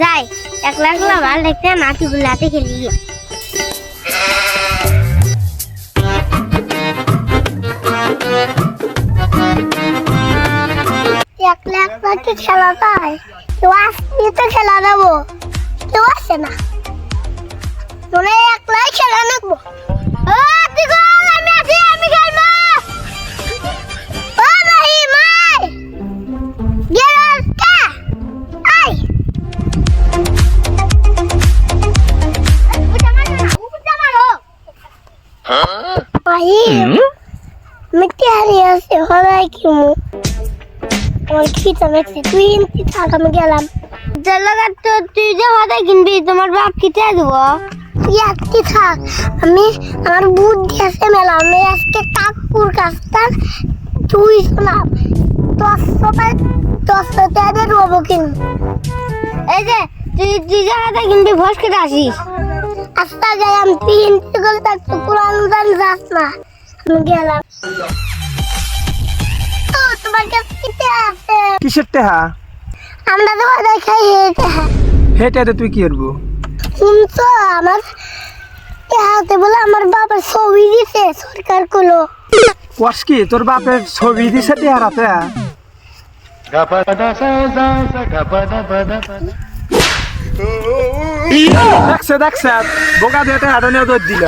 যাই একলা একলা ভালো দেখতে নাতি বুলাতে খেলি একলা একলা কি খেলা পায় কেউ আসলে তো খেলা দেবো কেউ আসে না তোরা ভাই মিটি হারিয়ে আছে হলাই কি মু আমার খিচা মেখছে তুই এমনি থাক আমি গেলাম। জলগার তো তুই যে হঠাৎ কিনবি তোমার বাপ খিচা দেবো? তুই আজকে থাক। আমি আমার বুদ্ধি আছে মেলা আমি আজকে কাকুর কাছটা তুই শোনাম দশশো টাকা দশশো টাকা দেবো কিনবো। এই যে তুই তুই যে হঠাৎ কিনবি ভোজ কেটে আসিস। আস্তা যাই আমি তুই করে তার তো কোরআন যাস না। আমি গেলাম। ও তোমার কাছে আছে? কিসের টেহা? আমরা তো দেখাই হেঁটে হ্যাঁ হেঁটে তুই কি করব? শুনছো? আমার হাতে বলে আমার বাবার ছবি দিছে সরকারগুলো কস কি? তোর বাপের ছবি দিছে টেহার হাতে? Gapada sa sa sa gapada pada pada. দেখছে দেখছে বোকা দিয়ে টেহাটা নিয়ে দৌড় দিল।